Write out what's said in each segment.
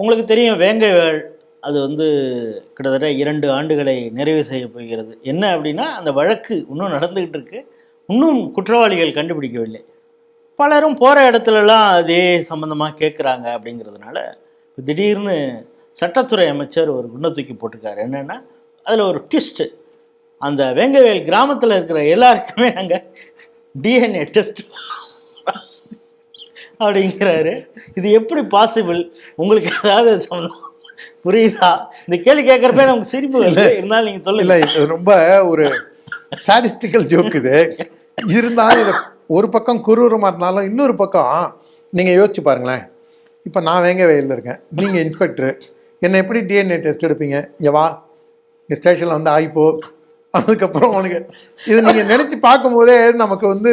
உங்களுக்கு தெரியும் வேங்கைவேல் அது வந்து கிட்டத்தட்ட இரண்டு ஆண்டுகளை நிறைவு செய்ய போகிறது. என்ன அப்படின்னா அந்த வழக்கு இன்னும் நடந்துக்கிட்டு இருக்கு. இன்னும் குற்றவாளிகள் கண்டுபிடிக்கவில்லை. பலரும் போகிற இடத்துலலாம் அதே சம்மந்தமாக கேட்குறாங்க அப்படிங்கிறதுனால திடீர்னு சட்டத்துறை அமைச்சர் ஒரு குண்டை தூக்கி போட்டிருக்காரு. என்னென்னா அதில் ஒரு ட்விஸ்ட்டு அந்த வேங்கவேல் கிராமத்தில் இருக்கிற எல்லாருக்குமே நாங்கள் டிஎன்ஏ டெஸ்ட் அப்படிங்கிறாரு. இது எப்படி பாசிபிள் உங்களுக்கு ஏதாவது சம்மந்தம் புரியுதா? இந்த கேள்வி கேட்குறப்ப நமக்கு சிரிப்பு வருது. இருந்தாலும் நீங்கள் இல்ல சொல்லுங்க இது ரொம்ப ஒரு சாடிஸ்டிக்கல் ஜோக் இது. இருந்தாலும் இது ஒரு பக்கம் குரூரமா இருந்தாலும் இன்னொரு பக்கம் நீங்க யோசிச்சு பாருங்களேன். இப்போ நான் வேங்க வயலில் இருக்கேன். நீங்க இன்ஸ்பெக்டர் என்னை எப்படி டிஎன்ஏ டெஸ்ட் எடுப்பீங்க? இங்க வா. இங்க ஸ்டேஷனில் வந்து ஆயிப்போ. அதுக்கப்புறம் உனக்கு இது நீங்க நினைச்சு பார்க்கும்போதே நமக்கு வந்து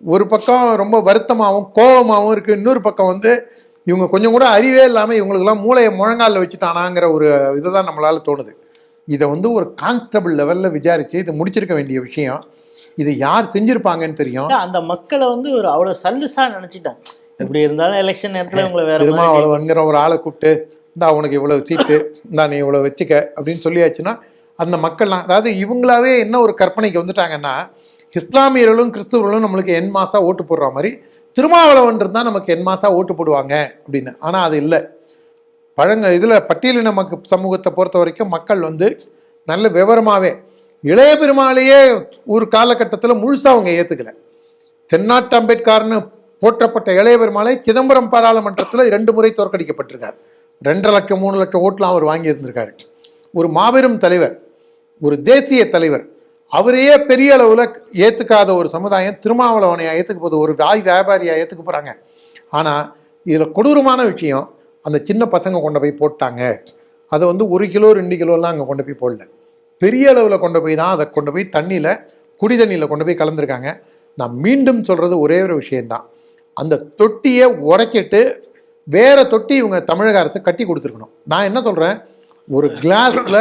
ஒரு பக்கம் ரொம்ப வருத்தமாகவும் கோபமாகவும் இருக்கு. இன்னொரு பக்கம் வந்து இவங்க கொஞ்சம் கூட அறிவே இல்லாமல் இவங்களுக்கெல்லாம் மூளையை முழங்காலில் வச்சுட்டானாங்கிற ஒரு இதுதான் நம்மளால தோணுது. இதை வந்து ஒரு கான்ஸ்டபிள் லெவலில் விசாரிச்சு இதை முடிச்சிருக்க வேண்டிய விஷயம். இது யார் செஞ்சிருப்பாங்கன்னு தெரியும். அந்த மக்களை வந்து ஒரு அவ்வளோ சல்லுசா நினச்சிட்டாங்க. இப்படி இருந்தாலும் எலெக்ஷன் நேரத்தில் உங்களை வேற திருமாவளவன்கிற ஒரு ஆளை கூப்பிட்டு இந்தா உனக்கு இவ்வளவு சீட்டு இந்தா நீ இவ்வளவு வச்சுக்க அப்படின்னு சொல்லியாச்சுன்னா அந்த மக்கள்லாம் அதாவது இவங்களாவே என்ன ஒரு கற்பனைக்கு வந்துட்டாங்கன்னா இஸ்லாமியர்களும் கிறிஸ்துவர்களும் நம்மளுக்கு என் மாசா ஓட்டு போடுற மாதிரி திருமாவளவன் இருந்தால் நமக்கு என் மாசா ஓட்டு போடுவாங்க அப்படின்னு. ஆனால் அது இல்லை. பழங்க இதில் பட்டியலின நமக்கு சமூகத்தை பொறுத்த வரைக்கும் மக்கள் வந்து நல்ல விவரமாகவே இளைய பெருமாளையே ஒரு காலகட்டத்தில் முழுசாக அவங்க ஏற்றுக்கல தென்னாட்டு அம்பேத்கர்னு போற்றப்பட்ட இளைய பெருமாளை சிதம்பரம் பாராளுமன்றத்தில் ரெண்டு முறை தோற்கடிக்கப்பட்டிருக்கார். ரெண்டரை லட்சம் மூணு லட்சம் ஓட்டெலாம் அவர் வாங்கி இருந்திருக்காரு ஒரு மாபெரும் தலைவர் ஒரு தேசிய தலைவர் அவரையே பெரிய அளவில் ஏற்றுக்காத ஒரு சமுதாயம் திருமாவளவனையா ஏற்றுக்க போகுது. ஒரு வாய் வியாபாரியாக ஏற்றுக்க போகிறாங்க ஆனால் இதில் கொடூரமான விஷயம் அந்த சின்ன பசங்க கொண்டு போய் போட்டாங்க. அதை வந்து ஒரு கிலோ ரெண்டு கிலோலாம் அங்கே கொண்டு போய் போடல. பெரிய அளவில் கொண்டு போய் தான் அதை கொண்டு போய் தண்ணியில் குடி தண்ணியில் கொண்டு போய் கலந்துருக்காங்க. நான் மீண்டும் சொல்கிறது ஒரே ஒரு விஷயந்தான் அந்த தொட்டியை உடைக்கிட்டு வேற தொட்டி இவங்க தமிழக அரசு கட்டி கொடுத்துருக்கணும். நான் என்ன சொல்கிறேன் ஒரு கிளாஸில்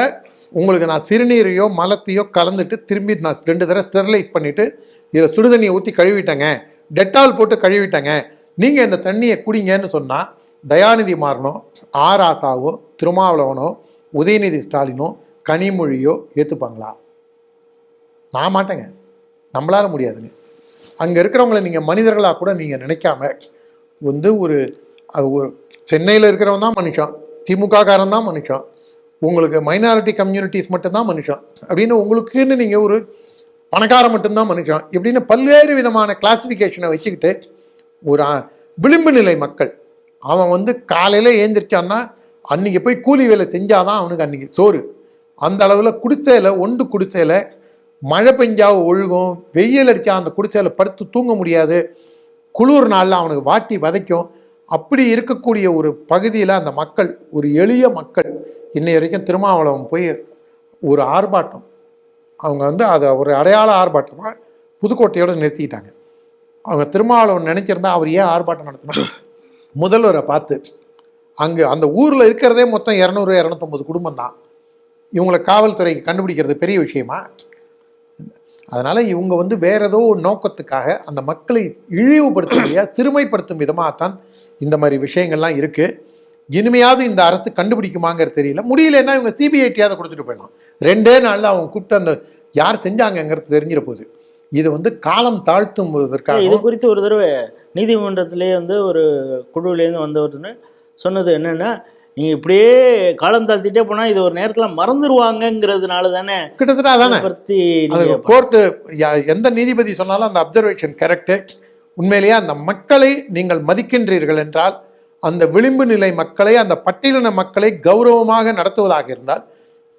உங்களுக்கு நான் சிறுநீரையோ மலத்தையோ கலந்துட்டு திரும்பி நான் ரெண்டு தடவை ஸ்டெர்லைஸ் பண்ணிவிட்டு இதில் சுடுதண்ணியை ஊற்றி கழுவிட்டேங்க. டெட்டால் போட்டு கழுவிட்டேங்க. நீங்கள் இந்த தண்ணியை குடிங்கன்னு சொன்னால் தயாநிதி மாறனோ ஆர் ஆசாவோ திருமாவளவனோ உதயநிதி ஸ்டாலினோ கனிமொழியோ ஏற்றுப்பாங்களா நான் மாட்டேங்க. நம்மளால முடியாதுங்க. அங்கே இருக்கிறவங்கள நீங்கள் மனிதர்களாக கூட நீங்கள் நினைக்காம வந்து ஒரு அது ஒரு சென்னையில் இருக்கிறவன் தான் மனுஷன் திமுக காரன் தான் மனுஷன். உங்களுக்கு மைனாரிட்டி கம்யூனிட்டிஸ் மட்டும்தான் மனுஷன். அப்படின்னு உங்களுக்குன்னு நீங்கள் ஒரு பணக்காரன் மட்டும்தான் மனுஷன். இப்படின்னு பல்வேறு விதமான கிளாசிஃபிகேஷனை வச்சுக்கிட்டு ஒரு விளிம்பு நிலை மக்கள். அவன் வந்து காலையில் ஏந்திரிச்சான்னா அன்றைக்கி போய் கூலி வேலை செஞ்சாதான் அவனுக்கு அன்றைக்கி சோறு. அந்த அளவில் குடிசையில் ஒன்று குடிசையில் மழை பெஞ்சா ஒழுகும் வெயில் அடித்தா அந்த குடிசையில் படுத்து தூங்க முடியாது. குளிர் நாளில் அவனுக்கு வாட்டி வதைக்கும். அப்படி இருக்கக்கூடிய ஒரு பகுதியில் அந்த மக்கள் ஒரு எளிய மக்கள் இன்னை வரைக்கும் திருமாவளவன் போய் ஒரு ஆர்ப்பாட்டம். அவங்க வந்து அதை ஒரு அடையாள ஆர்ப்பாட்டமாக புதுக்கோட்டையோட நிறுத்திக்கிட்டாங்க அவங்க திருமாவளவன் நினைச்சிருந்தா அவர் ஏன் ஆர்ப்பாட்டம் நடத்தணும் முதல்வரை பார்த்து அங்கே அந்த ஊரில் இருக்கிறதே மொத்தம் இரநூறு இரநூத்தொம்பது குடும்பம் தான். இவங்களை காவல்துறைக்கு கண்டுபிடிக்கிறது பெரிய விஷயமா? அதனால இவங்க வந்து வேற ஏதோ நோக்கத்துக்காக அந்த மக்களை இழிவுபடுத்தும் விதமாக சிறுமைப்படுத்தும் விதமாகத்தான் இந்த மாதிரி விஷயங்கள்லாம் இருக்கு. இனிமையாவது இந்த அரசு கண்டுபிடிக்குமாங்கிறது தெரியல. முடியலன்னா இவங்க சிபிஐடியாவது கொடுத்துட்டு போயிடலாம். ரெண்டே நாள்ல அவங்க கூப்பிட்டு அந்த யார் செஞ்சாங்கங்கிறது தெரிஞ்சிட போகுது இது வந்து காலம் தாழ்த்தும் இது குறித்து ஒரு தடவை நீதிமன்றத்திலே வந்து ஒரு குழுவிலேருந்து வந்தவர்னு சொன்னது என்னன்னா நீங்க இப்படியே காலம் தாழ்த்திட்டே போனா இது ஒரு நேரத்துல மறந்துடுவாங்கங்கிறதுனால தானே கிட்டத்தட்ட அதானே? நீங்க கோர்ட்டு எந்த நீதிபதி சொன்னாலும் அந்த அப்சர்வேஷன் கரெக்டு உண்மையிலேயே அந்த மக்களை நீங்கள் மதிக்கின்றீர்கள் என்றால் அந்த விளிம்பு நிலை மக்களை அந்த பட்டியலின மக்களை கௌரவமாக நடத்துவதாக இருந்தால்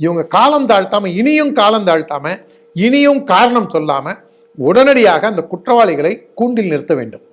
இவங்க காலம் தாழ்த்தாம இனியும் காலம் தாழ்த்தாம இனியும் காரணம் சொல்லாம உடனடியாக அந்த குற்றவாளிகளை கூண்டில் நிறுத்த வேண்டும்.